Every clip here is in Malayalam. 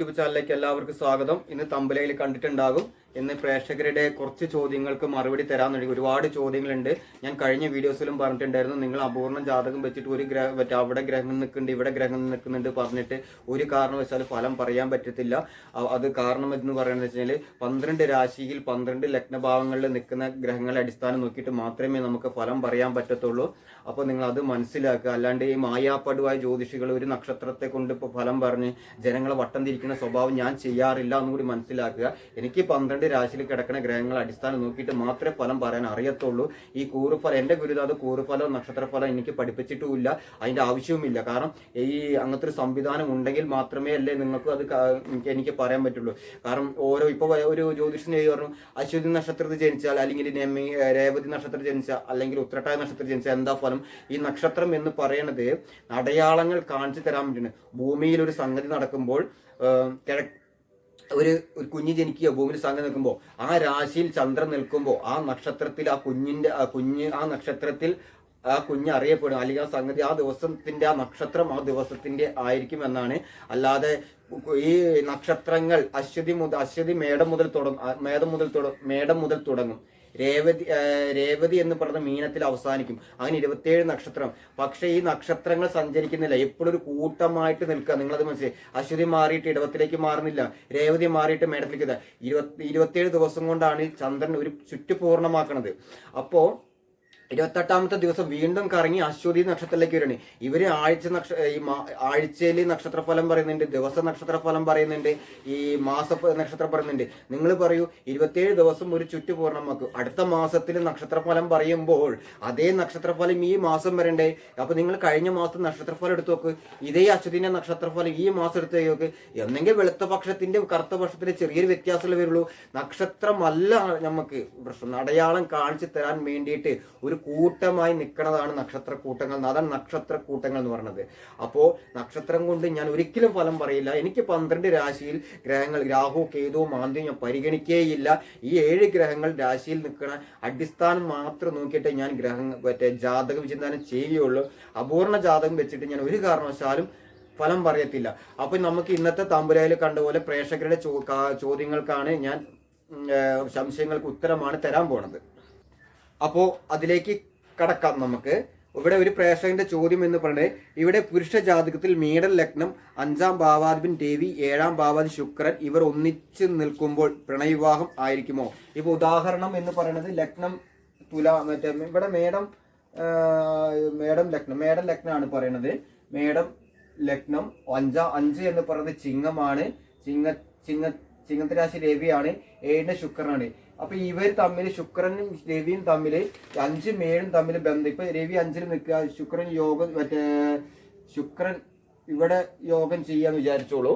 യൂട്യൂബ് ചാനലിലേക്ക് എല്ലാവർക്കും സ്വാഗതം. ഇന്ന് തമ്പലയിൽ കണ്ടിട്ടുണ്ടാകും ഇന്ന് പ്രേക്ഷകരുടെ കുറച്ച് ചോദ്യങ്ങൾക്ക് മറുപടി തരാൻ വേണ്ടി ഒരുപാട് ചോദ്യങ്ങളുണ്ട്. ഞാൻ കഴിഞ്ഞ വീഡിയോസിലും പറഞ്ഞിട്ടുണ്ടായിരുന്നു നിങ്ങൾ അപൂർണ ജാതകം വെച്ചിട്ട് ഒരു ഗ്രഹ മറ്റേ അവിടെ ഗ്രഹം നിൽക്കുന്നുണ്ട് ഇവിടെ ഗ്രഹം നിൽക്കുന്നുണ്ട് പറഞ്ഞിട്ട് ഒരു കാരണം വെച്ചാൽ ഫലം പറയാൻ പറ്റത്തില്ല. അത് കാരണം എന്ന് പറയുന്നത് വെച്ചാൽ പന്ത്രണ്ട് രാശിയിൽ പന്ത്രണ്ട് ലഗ്നഭാവങ്ങളിൽ നിൽക്കുന്ന ഗ്രഹങ്ങളെ അടിസ്ഥാനം നോക്കിയിട്ട് മാത്രമേ നമുക്ക് ഫലം പറയാൻ പറ്റത്തുള്ളൂ. അപ്പോൾ നിങ്ങൾ അത് മനസ്സിലാക്കുക. അല്ലാണ്ട് ഈ മായാപ്പടുവായ ജ്യോതിഷികൾ ഒരു നക്ഷത്രത്തെ കൊണ്ട് ഇപ്പോൾ ഫലം പറഞ്ഞ് ജനങ്ങളെ വട്ടം തിരിക്കുന്ന സ്വഭാവം ഞാൻ ചെയ്യാറില്ല എന്നും കൂടി മനസ്സിലാക്കുക. എനിക്ക് പന്ത്രണ്ട് രാശിയിൽ കിടക്കുന്ന ഗ്രഹങ്ങൾ അടിസ്ഥാനം നോക്കിയിട്ട് മാത്രമേ ഫലം പറയാൻ അറിയത്തുള്ളൂ. ഈ കൂറുഫലം എന്റെ ഗുരുതാത് കൂറുഫലം നക്ഷത്രഫലം എനിക്ക് പഠിപ്പിച്ചിട്ടുമില്ല. അതിന്റെ ആവശ്യവുമില്ല. കാരണം ഈ അങ്ങനത്തെ ഒരു സംവിധാനം ഉണ്ടെങ്കിൽ മാത്രമേ അല്ലേ നിങ്ങൾക്ക് അത് എനിക്ക് പറയാൻ പറ്റുള്ളൂ. കാരണം ഓരോ ഇപ്പോൾ ഒരു ജ്യോതിഷന് പറഞ്ഞു അശ്വതി നക്ഷത്രത്തിൽ ജനിച്ചാൽ അല്ലെങ്കിൽ രേവതി നക്ഷത്രം ജനിച്ചാൽ അല്ലെങ്കിൽ ഉത്രട്ടായ നക്ഷത്രം ജനിച്ചാൽ എന്താ ഫലം? ഈ നക്ഷത്രം എന്ന് പറയണത് അടയാളങ്ങൾ കാണിച്ചു തരാൻ പറ്റുന്നത് ഭൂമിയിൽ ഒരു സംഗതി നടക്കുമ്പോൾ ഒരു ഒരു കുഞ്ഞ് ജനിക്കുകയോ ഭൂമിയിൽ സംഘം നിൽക്കുമ്പോൾ ആ രാശിയിൽ ചന്ദ്രൻ നിൽക്കുമ്പോൾ ആ നക്ഷത്രത്തിൽ ആ കുഞ്ഞിന്റെ ആ കുഞ്ഞ് ആ നക്ഷത്രത്തിൽ ആ കുഞ്ഞ് അറിയപ്പെടും. അല്ലെങ്കിൽ ആ സംഗതി ആ ദിവസത്തിന്റെ ആ നക്ഷത്രം ആ ദിവസത്തിന്റെ ആയിരിക്കും എന്നാണ്. അല്ലാതെ ഈ നക്ഷത്രങ്ങൾ അശ്വതി മുതൽ അശ്വതി മേടം മുതൽ തുടങ്ങും. മേടം മുതൽ തുടങ്ങും മേടം മുതൽ തുടങ്ങും. രേവതി രേവതി എന്ന് പറയുന്ന മീനത്തിൽ അവസാനിക്കും. അങ്ങനെ ഇരുപത്തിയേഴ് നക്ഷത്രം. പക്ഷേ ഈ നക്ഷത്രങ്ങൾ സഞ്ചരിക്കുന്നില്ല. എപ്പോഴും ഒരു കൂട്ടമായിട്ട് നിൽക്കുക. നിങ്ങളത് മനസ്സിലായി? അശ്വതി മാറിയിട്ട് ഇടവത്തിലേക്ക് മാറുന്നില്ല. രേവതി മാറിയിട്ട് മേടത്തിലേക്ക്. ഇരുപത്തി ഇരുപത്തിയേഴ് ദിവസം കൊണ്ടാണ് ചന്ദ്രൻ ഒരു ചുറ്റു പൂർണമാക്കുന്നത് അപ്പോ ഇരുപത്തെട്ടാമത്തെ ദിവസം വീണ്ടും കറങ്ങി അശ്വതി നക്ഷത്രത്തിലേക്ക് വരണേ ഇവർ ആഴ്ച നക്ഷ ഈ ആഴ്ചയിൽ നക്ഷത്രഫലം പറയുന്നുണ്ട് ദിവസ നക്ഷത്രഫലം പറയുന്നുണ്ട് ഈ മാസ നക്ഷത്ര പറയുന്നുണ്ട്. നിങ്ങൾ പറയൂ ഇരുപത്തിയേഴ് ദിവസം ഒരു ചുറ്റു പൂർണമാക്കും. അടുത്ത മാസത്തിൽ നക്ഷത്രഫലം പറയുമ്പോൾ അതേ നക്ഷത്രഫലം ഈ മാസം വരണ്ടേ? അപ്പൊ നിങ്ങൾ കഴിഞ്ഞ മാസം നക്ഷത്രഫലം എടുത്തു നോക്ക്. ഇതേ അശ്വതിന്റെ നക്ഷത്രഫലം ഈ മാസം എടുത്ത് നോക്ക്. എന്നെങ്കിൽ വെളുത്ത പക്ഷത്തിന്റെ കറുത്ത പക്ഷത്തിന്റെ ചെറിയൊരു വ്യത്യാസമല്ലേ വരുള്ളൂ. നക്ഷത്രമല്ല നമുക്ക് പ്രശ്നം അടയാളം കാണിച്ചു തരാൻ വേണ്ടിയിട്ട് ഒരു കൂട്ടമായി നിൽക്കുന്നതാണ് നക്ഷത്ര കൂട്ടങ്ങൾ അതാണ് നക്ഷത്ര കൂട്ടങ്ങൾ എന്ന് പറയുന്നത്. അപ്പോൾ നക്ഷത്രം കൊണ്ട് ഞാൻ ഒരിക്കലും ഫലം പറയില്ല. എനിക്ക് പന്ത്രണ്ട് രാശിയിൽ ഗ്രഹങ്ങൾ രാഹു കേതു മാന്ദ്യം ഞാൻ പരിഗണിക്കേയില്ല. ഈ ഏഴ് ഗ്രഹങ്ങൾ രാശിയിൽ നിൽക്കുന്ന അടിസ്ഥാനം മാത്രം നോക്കിയിട്ട് ഞാൻ ഗ്രഹങ്ങൾ മറ്റേ ജാതക വിചിന്തനം ചെയ്യുകയുള്ളൂ. അപൂർണ ജാതകം വെച്ചിട്ട് ഞാൻ ഒരു കാരണവശാലും ഫലം പറയത്തില്ല. അപ്പൊ നമുക്ക് ഇന്നത്തെ തമ്പുരയിൽ കണ്ട പോലെ പ്രേക്ഷകരുടെ ചോദ്യങ്ങൾക്കാണ് ഞാൻ സംശയങ്ങൾക്ക് ഉത്തരമാണ് തരാൻ പോണത്. അപ്പോ അതിലേക്ക് കടക്കാം നമുക്ക്. ഇവിടെ ഒരു പ്രേക്ഷകന്റെ ചോദ്യം എന്ന് പറയുന്നത് ഇവിടെ പുരുഷ ജാതകത്തിൽ മീഡൽ ലഗ്നം അഞ്ചാം ഭാവാധിപൻ ദേവി ഏഴാം ഭാവാധി ശുക്രൻ ഇവർ ഒന്നിച്ച് നിൽക്കുമ്പോൾ പ്രണയവിവാഹം ആയിരിക്കുമോ? ഇപ്പൊ ഉദാഹരണം എന്ന് പറയുന്നത് ലഗ്നം തുല മറ്റേ ഇവിടെ മേഡം മേഡം ലഗ്നം മേടം ലഗ്നമാണ് പറയുന്നത് മേടം ലഗ്നം അഞ്ച അഞ്ച് എന്ന് പറയുന്നത് ചിങ്ങമാണ്. ചിങ്ങ ചിങ്ങ ചിങ്ങത്തിരാശി രവിയാണ് ഏഴിന് ശുക്രനാണ്. അപ്പൊ ഇവർ തമ്മിൽ ശുക്രനും രവിയും തമ്മിൽ അഞ്ചും ഏഴും തമ്മിൽ ബന്ധം. ഇപ്പൊ രവി അഞ്ചിൽ നിൽക്കുക ശുക്രൻ യോഗം മറ്റേ ശുക്രൻ ഇവിടെ യോഗം ചെയ്യാന്ന് വിചാരിച്ചോളൂ.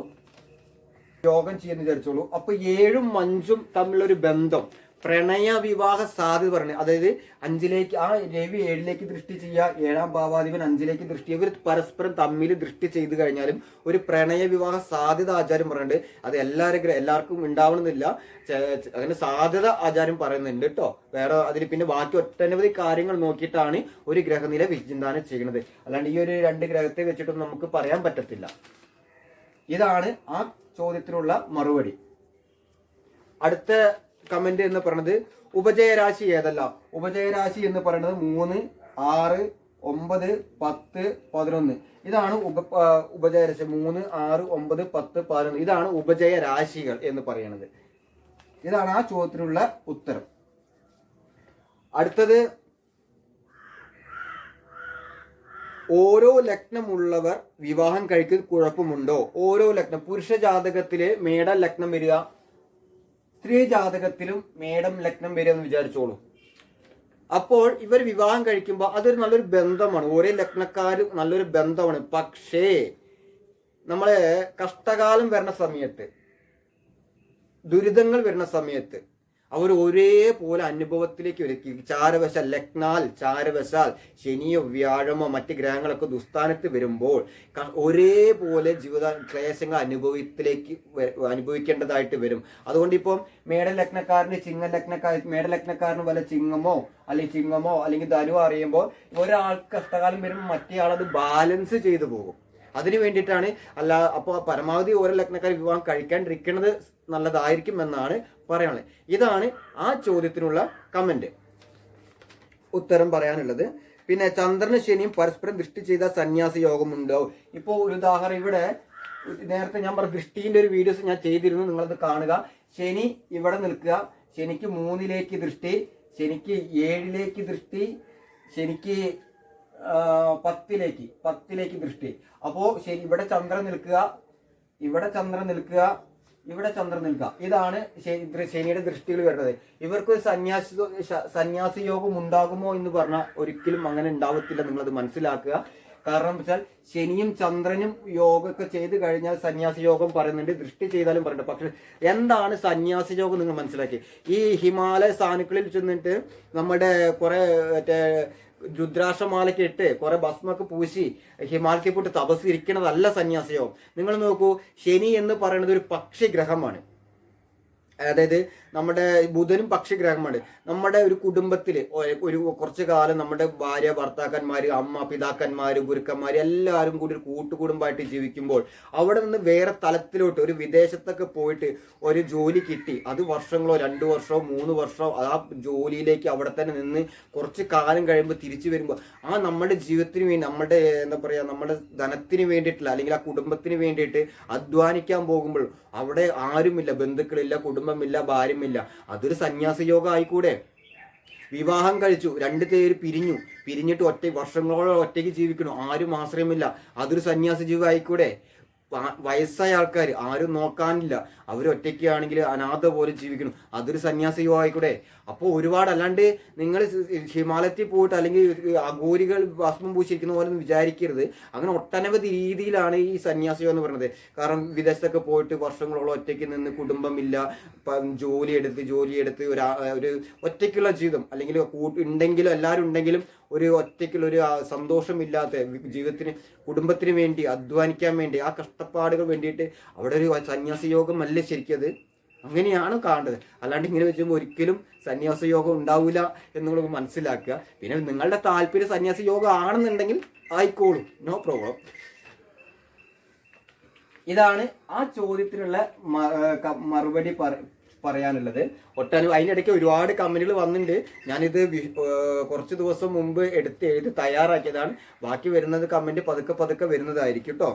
യോഗം ചെയ്യാന്ന് വിചാരിച്ചോളൂ. അപ്പൊ ഏഴും അഞ്ചും തമ്മിലൊരു ബന്ധം. പ്രണയ വിവാഹ സാധ്യത പറഞ്ഞു. അതായത് അഞ്ചിലേക്ക് ആ രവി ഏഴിലേക്ക് ദൃഷ്ടി ചെയ്യുക ഏഴാം ഭാവാധിപൻ അഞ്ചിലേക്ക് ദൃഷ്ടി ഇവർ പരസ്പരം തമ്മിൽ ദൃഷ്ടി ചെയ്തു കഴിഞ്ഞാലും ഒരു പ്രണയ വിവാഹ സാധ്യത ആചാരം പറയുന്നുണ്ട് അത് എല്ലാവരും എല്ലാവർക്കും ഉണ്ടാവണമെന്നില്ല. അങ്ങനെ സാധ്യത ആചാരം പറയുന്നുണ്ട് കേട്ടോ വേറെ അതിൽ പിന്നെ ബാക്കി ഒട്ടനവധി കാര്യങ്ങൾ നോക്കിയിട്ടാണ് ഒരു ഗ്രഹനില വിചിന്താനം ചെയ്യുന്നത്. അല്ലാണ്ട് ഈ ഒരു രണ്ട് ഗ്രഹത്തെ വെച്ചിട്ടൊന്നും നമുക്ക് പറയാൻ പറ്റത്തില്ല. ഇതാണ് ആ ചോദ്യത്തിനുള്ള മറുപടി. അടുത്ത കമന്റ് എന്ന് പറയുന്നത് ഉപജയരാശി ഏതല്ല? ഉപജയരാശി എന്ന് പറയുന്നത് മൂന്ന് ആറ് ഒമ്പത് പത്ത് പതിനൊന്ന്. ഇതാണ് ഉപ ഉപജയരാശി. മൂന്ന് ആറ് ഒമ്പത് പത്ത് പതിനൊന്ന്. ഇതാണ് ഉപജയരാശികൾ എന്ന് പറയുന്നത് ഇതാണ് ആ ചോദ്യത്തിനുള്ള ഉത്തരം. അടുത്തത് ഓരോ ലഗ്നമുള്ളവർ വിവാഹം കഴിക്കൽ കുഴപ്പമുണ്ടോ? ഓരോ ലഗ്നം പുരുഷ ജാതകത്തിലെ മേട ലഗ്നം വരിക സ്ത്രീ ജാതകത്തിലും മേടം ലഗ്നം എന്ന് വിചാരിച്ചോളൂ. അപ്പോൾ ഇവർ വിവാഹം കഴിക്കുമ്പോൾ അതൊരു നല്ലൊരു ബന്ധമാണ്. ഓരോ ലഗ്നക്കാരും നല്ലൊരു ബന്ധമാണ്. പക്ഷേ നമ്മളെ കഷ്ടകാലം വരുന്ന സമയത്ത് ദുരിതങ്ങൾ വരുന്ന സമയത്ത് അവർ ഒരേപോലെ അനുഭവത്തിലേക്ക് വരും ചാരവശാൽ ലഗ്നാൽ ചാരവശാൽ ശനിയോ വ്യാഴമോ മറ്റ് ഗ്രഹങ്ങളൊക്കെ ദുസ്ഥാനത്ത് വരുമ്പോൾ ഒരേപോലെ ജീവിത ക്ലേശങ്ങൾ അനുഭവത്തിലേക്ക് അനുഭവിക്കേണ്ടതായിട്ട് വരും. അതുകൊണ്ട് ഇപ്പം മേട ലഗ്നക്കാരന് ചിങ്ങ ലഗ്നക്കാർ മേട ലഗ്നക്കാരന് വല്ല ചിങ്ങമോ അല്ലെങ്കിൽ ചിങ്ങമോ അല്ലെങ്കിൽ ധനു അറിയുമ്പോൾ ഒരാൾക്ക് കഷ്ടകാലം വരുമ്പോൾ മറ്റേ ആളത് ബാലൻസ് ചെയ്തു പോകും. അതിന് വേണ്ടിയിട്ടാണ് അല്ല അപ്പോൾ പരമാവധി ഓരോ ലഗ്നക്കാർ വിവാഹം കഴിക്കാണ്ടിരിക്കുന്നത് നല്ലതായിരിക്കും എന്നാണ് പറയാനുള്ളത്. ഇതാണ് ആ ചോദ്യത്തിനുള്ള കമന്റ് ഉത്തരം പറയാനുള്ളത്. പിന്നെ ചന്ദ്രന് ശനിയും പരസ്പരം ദൃഷ്ടി ചെയ്ത സന്യാസ യോഗമുണ്ടോ? ഇപ്പോൾ ഒരു ഉദാഹരണം ഇവിടെ നേരത്തെ ഞാൻ പറഞ്ഞ ദൃഷ്ടിന്റെ ഒരു വീഡിയോസ് ഞാൻ ചെയ്തിരുന്നു നിങ്ങളത് കാണുക. ശനി ഇവിടെ നിൽക്കുക. ശനിക്ക് മൂന്നിലേക്ക് ദൃഷ്ടി ശനിക്ക് ഏഴിലേക്ക് ദൃഷ്ടി ശനിക്ക് പത്തിലേക്ക് പത്തിലേക്ക് ദൃഷ്ടി. അപ്പോ ശരി ഇവിടെ ചന്ദ്രൻ നിൽക്കുക ഇവിടെ ചന്ദ്രൻ നിൽക്കുക ഇവിടെ ചന്ദ്രൻ നിൽക്കുക. ഇതാണ് ശനി- ശനിയുടെ ദൃഷ്ടികൾ വരുന്നത്. ഇവർക്ക് സന്യാസി സന്യാസി യോഗം ഉണ്ടാകുമോ എന്ന് പറഞ്ഞാൽ ഒരിക്കലും അങ്ങനെ ഉണ്ടാവത്തില്ല നിങ്ങളത് മനസ്സിലാക്കുക. കാരണം വെച്ചാൽ ശനിയും ചന്ദ്രനും യോഗമൊക്കെ ചെയ്ത് കഴിഞ്ഞാൽ സന്യാസി യോഗം പറയുന്നുണ്ട് ദൃഷ്ടി ചെയ്താലും പറയുന്നുണ്ട്. പക്ഷെ എന്താണ് സന്യാസി യോഗം നിങ്ങൾ മനസ്സിലാക്കി? ഈ ഹിമാലയ സാനുക്കളിൽ ചെന്നിട്ട് നമ്മുടെ കുറെ മറ്റേ രുദ്രാക്ഷമാലയ്ക്ക് ഇട്ട് കുറെ ഭസ്മൊക്കെ പൂശി ഹിമാലയത്തിൽ പോയിട്ട് തപസ് ഇരിക്കണതല്ല സന്യാസി നിങ്ങൾ നോക്കൂ ശനി എന്ന് പറയുന്നത് ഒരു പക്ഷി ഗ്രഹമാണ് അതായത് നമ്മുടെ ബുധനും പക്ഷിഗ്രഹമാണ്. നമ്മുടെ ഒരു കുടുംബത്തിൽ ഒരു കുറച്ച് കാലം നമ്മുടെ ഭാര്യ ഭർത്താക്കന്മാർ അമ്മ പിതാക്കന്മാർ ഗുരുക്കന്മാർ എല്ലാവരും കൂടി ഒരു കൂട്ടുകുടുംബമായിട്ട് ജീവിക്കുമ്പോൾ അവിടെ നിന്ന് വേറെ തലത്തിലോട്ട് ഒരു വിദേശത്തൊക്കെ പോയിട്ട് ഒരു ജോലി കിട്ടി. അത് വർഷങ്ങളോ രണ്ട് വർഷമോ മൂന്ന് വർഷമോ ആ ജോലിയിലേക്ക് അവിടെ തന്നെ നിന്ന് കുറച്ച് കാലം കഴിയുമ്പോൾ തിരിച്ചു വരുമ്പോൾ ആ നമ്മുടെ ജീവിതത്തിന് വേണ്ടി നമ്മുടെ എന്താ പറയുക നമ്മുടെ ധനത്തിന് വേണ്ടിയിട്ടുള്ള അല്ലെങ്കിൽ ആ കുടുംബത്തിന് വേണ്ടിയിട്ട് അധ്വാനിക്കാൻ പോകുമ്പോൾ അവിടെ ആരുമില്ല ബന്ധുക്കളില്ല കുടുംബമില്ല ഭാര്യമില്ല അതൊരു സന്യാസ യോഗം ആയിക്കൂടെ വിവാഹം കഴിച്ചു രണ്ട് പേര് പിരിഞ്ഞു. പിരിഞ്ഞിട്ട് ഒറ്റ വർഷങ്ങളോളം ഒറ്റയ്ക്ക് ജീവിക്കണം. ആരും ആശ്രയമില്ല. അതൊരു സന്യാസ ജീവിതം ആയിക്കൂടെ വയസ്സായ ആൾക്കാർ ആരും നോക്കാനില്ല. അവർ ഒറ്റയ്ക്കാണെങ്കിൽ അനാഥ പോലെ ജീവിക്കണം അതൊരു സന്യാസ യോഗം ആയിക്കൂടെ അപ്പോൾ ഒരുപാട് അല്ലാണ്ട് നിങ്ങൾ ഹിമാലയത്തിൽ പോയിട്ട് അല്ലെങ്കിൽ അഘോരികൾ ഭസ്മം പൂശിരിക്കുന്ന പോലെ വിചാരിക്കരുത്. അങ്ങനെ ഒട്ടനവധി രീതിയിലാണ് ഈ സന്യാസി എന്ന് പറയുന്നത്. കാരണം വിദേശത്തൊക്കെ പോയിട്ട് വർഷങ്ങളോളം ഒറ്റയ്ക്ക് നിന്ന് കുടുംബമില്ല. ജോലി എടുത്ത് ജോലി എടുത്ത് ഒരു ഒരു ഒറ്റയ്ക്കുള്ള ജീവിതം അല്ലെങ്കിൽ കൂട്ട് ഉണ്ടെങ്കിലും എല്ലാവരും ഉണ്ടെങ്കിലും ഒരു ഒറ്റയ്ക്കുള്ള ഒരു സന്തോഷമില്ലാത്ത ജീവിതത്തിന് കുടുംബത്തിന് വേണ്ടി അധ്വാനിക്കാൻ വേണ്ടി ആ കഷ്ടപ്പാടുകൾ വേണ്ടിയിട്ട് അവിടെ ഒരു സന്യാസി യോഗം അല്ല ശരിക്കത് അങ്ങനെയാണ് കാണേണ്ടത്. അല്ലാണ്ട് ഇങ്ങനെ വെച്ചുമ്പോൾ ഒരിക്കലും സന്യാസ യോഗം ഉണ്ടാവില്ല എന്നുള്ളത് മനസ്സിലാക്കുക. പിന്നെ നിങ്ങളുടെ താല്പര്യം സന്യാസ യോഗം ആണെന്നുണ്ടെങ്കിൽ ആയിക്കോളും. No problem. ഇതാണ് ആ ചോദ്യത്തിനുള്ള മറുപടി പറ- പറയാനുള്ളത്. ഒട്ടനു അതിനിടയ്ക്ക് ഒരുപാട് കമ്പനികൾ വന്നിട്ടുണ്ട് ഞാനിത് കുറച്ച് ദിവസം മുമ്പ് എടുത്ത് എഴുതി തയ്യാറാക്കിയതാണ്. ബാക്കി വരുന്നത് കമന്റ് പതുക്കെ പതുക്കെ വരുന്നതായിരിക്കും കേട്ടോ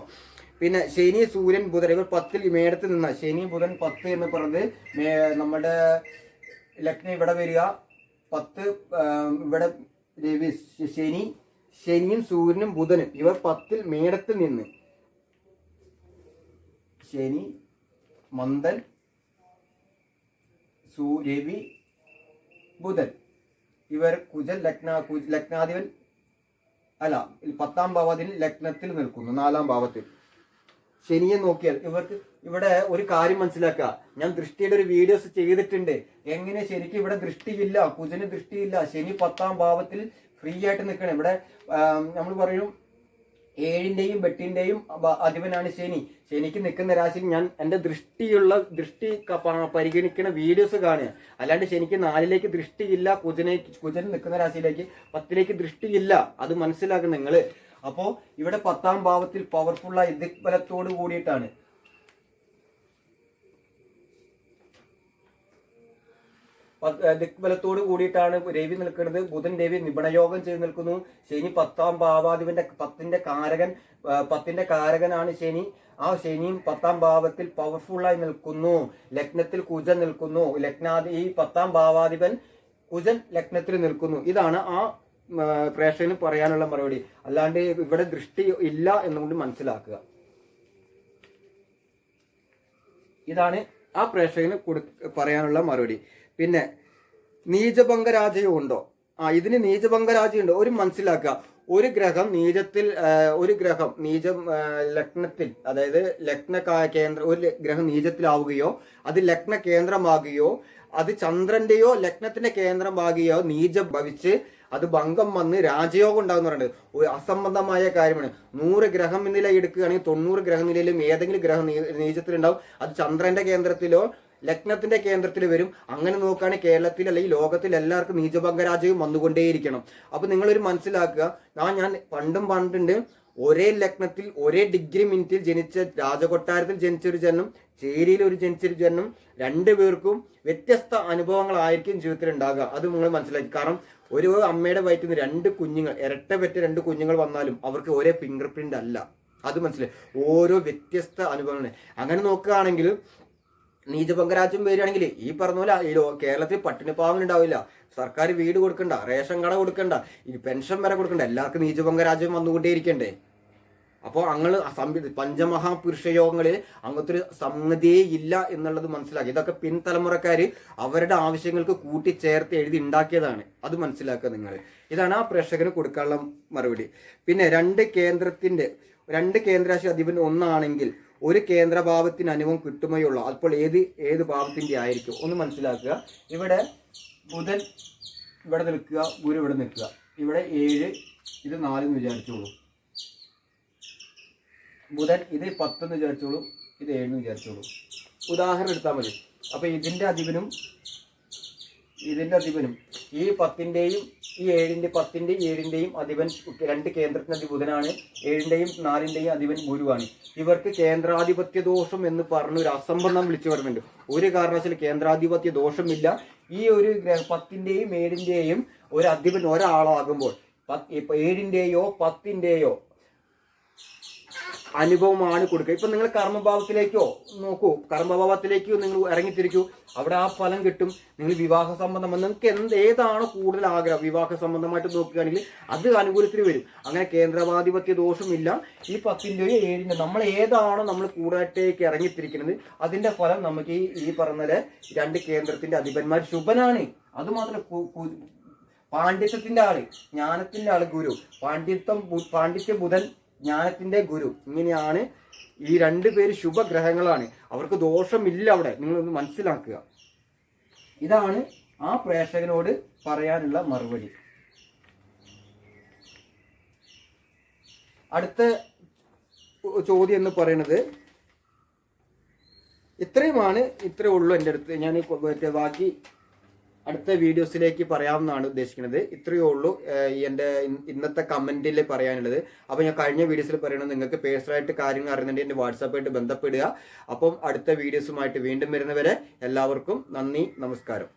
പിന്നെ ശനി സൂര്യൻ ബുധൻ ഇവർ പത്തിൽ മേടത്ത് നിന്ന. ശനി ബുധൻ പത്ത് എന്ന് പറഞ്ഞത് നമ്മുടെ ലഗ്നം ഇവിടെ വരിക. പത്ത് ഇവിടെ രവി ശനി ശനിയും സൂര്യനും ബുധനും ഇവർ പത്തിൽ മേടത്തിൽ നിന്ന്. ശനി മന്ദൻ സൂ ബുധൻ. ഇവർ കുജൻ ലഗ്ന ലഗ്നാധിപൻ അല്ല പത്താം ഭാവത്തിൽ ലഗ്നത്തിൽ നിൽക്കുന്നു നാലാം ഭാവത്തിൽ. ശനിയെ നോക്കിയാൽ ഇവർക്ക് ഇവിടെ ഒരു കാര്യം മനസ്സിലാക്കുക ഞാൻ ദൃഷ്ടിയുടെ ഒരു വീഡിയോസ് ചെയ്തിട്ടുണ്ട്. എങ്ങനെ ശരിക്കും ഇവിടെ ദൃഷ്ടിയില്ല കുജന് ദൃഷ്ടിയില്ല ശനി പത്താം ഭാവത്തിൽ ഫ്രീ ആയിട്ട് നിൽക്കണം. ഇവിടെ നമ്മൾ പറയും ഏഴിന്റെയും വെട്ടിന്റെയും അധിപനാണ് ശനി. ശനിക്ക് നിൽക്കുന്ന രാശിയിൽ ഞാൻ എന്റെ ദൃഷ്ടിയുള്ള ദൃഷ്ടി പരിഗണിക്കുന്ന വീഡിയോസ് കാണുക. അല്ലാണ്ട് ശനിക്ക് നാലിലേക്ക് ദൃഷ്ടിയില്ല കുജനെ കുജൻ നിൽക്കുന്ന രാശിയിലേക്ക് പത്തിലേക്ക് ദൃഷ്ടിയില്ല. അത് മനസ്സിലാക്കും നിങ്ങൾ. അപ്പോ ഇവിടെ പത്താം ഭാവത്തിൽ പവർഫുള്ള ദിഗ്ബലത്തോട് കൂടിയിട്ടാണ്. ഏർ കൂടിയിട്ടാണ് രവി നിൽക്കുന്നത്. ബുധൻ രവി നിപുണയോഗം ചെയ്ത് നിൽക്കുന്നു. ശനി പത്താം ഭാവാധിപന്റെ പത്തിന്റെ കാരകൻ പത്തിന്റെ കാരകനാണ് ശനി. ആ ശനിയും പത്താം ഭാവത്തിൽ പവർഫുള്ളായി നിൽക്കുന്നു. ലഗ്നത്തിൽ കുജൻ നിൽക്കുന്നു. ലഗ്നാധി ഈ പത്താം ഭാവാധിപൻ കുജൻ ലഗ്നത്തിൽ നിൽക്കുന്നു. ഇതാണ് ആ, പ്രേക്ഷകന് പറയാനുള്ള മറുപടി. അല്ലാണ്ട് ഇവിടെ ദൃഷ്ടി ഇല്ല എന്നുകൊണ്ട് മനസ്സിലാക്കുക. ഇതാണ് ആ പ്രേക്ഷകന് കൊടു പറയാനുള്ള മറുപടി. പിന്നെ നീചഭംഗ രാജയം ഉണ്ടോ ആ ഇതിന് നീചഭംഗ ഉണ്ടോ ഒരു മനസ്സിലാക്കുക. ഒരു ഗ്രഹം നീചത്തിൽ ഒരു ഗ്രഹം നീചം ലഗ്നത്തിൽ അതായത് ലഗ്ന കേന്ദ്ര ഒരു ഗ്രഹം നീചത്തിലാവുകയോ അത് ലഗ്ന കേന്ദ്രമാകുകയോ അത് ചന്ദ്രന്റെയോ ലഗ്നത്തിന്റെ കേന്ദ്രമാകുകയോ നീചം ഭവിച്ച് അത് ഭംഗം വന്ന് രാജയോഗം ഉണ്ടാകുന്ന പറയുന്നത്. ഒരു അസംബന്ധമായ കാര്യമാണ്. നൂറ് ഗ്രഹം നില എടുക്കുകയാണെങ്കിൽ തൊണ്ണൂറ് ഗ്രഹനിലയിലും ഏതെങ്കിലും ഗ്രഹം നീചത്തിലുണ്ടാവും. അത് ചന്ദ്രന്റെ കേന്ദ്രത്തിലോ ലഗ്നത്തിന്റെ കേന്ദ്രത്തിൽ വരും. അങ്ങനെ നോക്കുകയാണെങ്കിൽ കേരളത്തിൽ അല്ലെങ്കിൽ ലോകത്തിൽ എല്ലാവർക്കും നീചഭംഗരാജയും വന്നുകൊണ്ടേയിരിക്കണം. അപ്പൊ നിങ്ങളൊരു മനസ്സിലാക്കുക. ഞാൻ ഞാൻ പണ്ടും പണ്ടുണ്ട് ഒരേ ലഗ്നത്തിൽ ഒരേ ഡിഗ്രി മിനിറ്റിൽ ജനിച്ച രാജകൊട്ടാരത്തിൽ ജനിച്ചൊരു ജനം ചേരിയിൽ ഒരു ജനിച്ചൊരു ജനം രണ്ടു പേർക്കും വ്യത്യസ്ത അനുഭവങ്ങളായിരിക്കും ജീവിതത്തിൽ ഉണ്ടാകുക. അത് നിങ്ങൾ മനസ്സിലാക്കി. കാരണം ഒരു അമ്മയുടെ വയറ്റിൽ നിന്ന് രണ്ട് കുഞ്ഞുങ്ങൾ ഇരട്ട പെറ്റ രണ്ട് കുഞ്ഞുങ്ങൾ വന്നാലും അവർക്ക് ഒരേ ഫിംഗർ പ്രിന്റ് അല്ല. അത് മനസ്സിലായി. ഓരോ വ്യത്യസ്ത അനുഭവങ്ങൾ അങ്ങനെ നോക്കുകയാണെങ്കിൽ നീചപങ്കരാജ്യം വരികയാണെങ്കിൽ ഈ പറഞ്ഞ പോലെ ഈ കേരളത്തിൽ പട്ടിണി പാവങ്ങൾ ഉണ്ടാവില്ല. സർക്കാർ വീട് കൊടുക്കണ്ട റേഷൻ കട കൊടുക്കണ്ട ഈ പെൻഷൻ വരെ കൊടുക്കണ്ട. എല്ലാവർക്കും നീചപങ്കരാജ്യം വന്നുകൊണ്ടേയിരിക്കണ്ടേ. അപ്പോൾ അങ്ങൾ പഞ്ചമഹാപുരുഷ യോഗങ്ങളിൽ അങ്ങനത്തെ ഒരു സംഗതിയേ ഇല്ല എന്നുള്ളത് മനസ്സിലാക്കി. ഇതൊക്കെ പിൻതലമുറക്കാർ അവരുടെ ആവശ്യങ്ങൾക്ക് കൂട്ടിച്ചേർത്ത് എഴുതി ഉണ്ടാക്കിയതാണ്. അത് മനസ്സിലാക്കുക നിങ്ങൾ. ഇതാണ് ആ പ്രേക്ഷകന് കൊടുക്കാനുള്ള മറുപടി. പിന്നെ രണ്ട് കേന്ദ്രത്തിന്റെ രണ്ട് കേന്ദ്രാശി അധിപൻ ഒന്നാണെങ്കിൽ ഒരു കേന്ദ്രഭാവത്തിന് അനുഭവം കിട്ടുമേയുള്ളൂ. അപ്പോൾ ഏത് ഏത് ഭാവത്തിന്റെ ആയിരിക്കും? ഒന്ന് മനസ്സിലാക്കുക. ഇവിടെ ബുധൻ ഇവിടെ നിൽക്കുക ഗുരു ഇവിടെ നിൽക്കുക. ഇവിടെ ഏഴ് ഇത് നാലെന്ന് വിചാരിച്ചോളൂ. ബുധൻ ഇത് പത്തെന്ന് വിചാരിച്ചോളൂ ഇത് ഏഴെന്ന് വിചാരിച്ചോളൂ. ഉദാഹരണം എടുത്താൽ മതി. അപ്പൊ ഇതിന്റെ അധിപനും ഇതിന്റെ അധിപനും ഈ പത്തിന്റെയും ഈ ഏഴിന്റെ പത്തിന്റെ ഏഴിന്റെയും അധിപൻ രണ്ട് കേന്ദ്രത്തിനധി ബുധനാണ്. ഏഴിന്റെയും നാലിന്റെയും അധിപൻ ഗുരുവാണ്. ഇവർക്ക് കേന്ദ്രാധിപത്യ ദോഷം എന്ന് പറഞ്ഞ ഒരു അസംബന്ധം വിളിച്ചു വരുന്നുണ്ട്. ഒരു കാരണവശാലും കേന്ദ്രാധിപത്യ ദോഷമില്ല. ഈ ഒരു ഗ്രഹ പത്തിന്റെയും ഏഴിന്റെയും ഒരു അധിപൻ ഒരാളാകുമ്പോൾ പത്ത് ഇപ്പൊ ഏഴിന്റെയോ പത്തിന്റെയോ അനുഭവമാണ് കൊടുക്കുക. ഇപ്പൊ നിങ്ങൾ കർമ്മഭാവത്തിലേക്കോ നോക്കൂ കർമ്മഭാവത്തിലേക്കോ നിങ്ങൾ ഇറങ്ങിത്തിരിക്കൂ അവിടെ ആ ഫലം കിട്ടും. നിങ്ങൾ വിവാഹ സംബന്ധം നിങ്ങൾക്ക് എന്ത് ഏതാണ് കൂടുതൽ ആഗ്രഹം? വിവാഹ സംബന്ധമായിട്ട് നോക്കുകയാണെങ്കിൽ അത് അനുകൂലത്തിൽ വരും. അങ്ങനെ കേന്ദ്രവാധിപത്യ ദോഷമില്ല. ഈ പത്തിന്റെയോ ഏഴിന്റെ നമ്മൾ ഏതാണോ നമ്മൾ കൂടുതലായിട്ടേക്ക് ഇറങ്ങിത്തിരിക്കുന്നത് അതിന്റെ ഫലം നമുക്ക് ഈ ഈ പറഞ്ഞ രണ്ട് കേന്ദ്രത്തിന്റെ അധിപന്മാർ ശുഭനാണ്. അത് മാത്രം പാണ്ഡിത്യത്തിന്റെ ആൾ ജ്ഞാനത്തിന്റെ ആൾ ഗുരു. പാണ്ഡിത്യം പാണ്ഡിത്യ ബുധൻ ജ്ഞാനത്തിന്റെ ഗുരു. ഇങ്ങനെയാണ് ഈ രണ്ട് പേര് ശുഭഗ്രഹങ്ങളാണ്. അവർക്ക് ദോഷമില്ല അവിടെ. നിങ്ങളൊന്ന് മനസ്സിലാക്കുക. ഇതാണ് ആ പ്രേക്ഷകനോട് പറയാനുള്ള മറുപടി. അടുത്ത ചോദ്യം എന്ന് പറയുന്നത് ഇത്രയുമാണ് ഇത്രയേ ഉള്ളൂ എന്റെ അടുത്ത്. ഞാൻ ബാക്കി അടുത്ത വീഡിയോസിലേക്ക് പറയാമെന്നാണ് ഉദ്ദേശിക്കുന്നത്. ഇത്രയേ ഉള്ളൂ. എന്റെ ഇന്നത്തെ കമന്റിൽ പറയാനുള്ളത്. അപ്പോൾ ഞാൻ കഴിഞ്ഞ വീഡിയോസിൽ പറയുന്നത് നിങ്ങൾക്ക് പേഴ്സണലായിട്ട് കാര്യങ്ങൾ അറിയുന്നുണ്ടെങ്കിൽ എന്റെ വാട്സാപ്പായിട്ട് ബന്ധപ്പെടുക. അപ്പം അടുത്ത വീഡിയോസുമായിട്ട് വീണ്ടും വരുന്നവരെ എല്ലാവർക്കും നന്ദി നമസ്കാരം.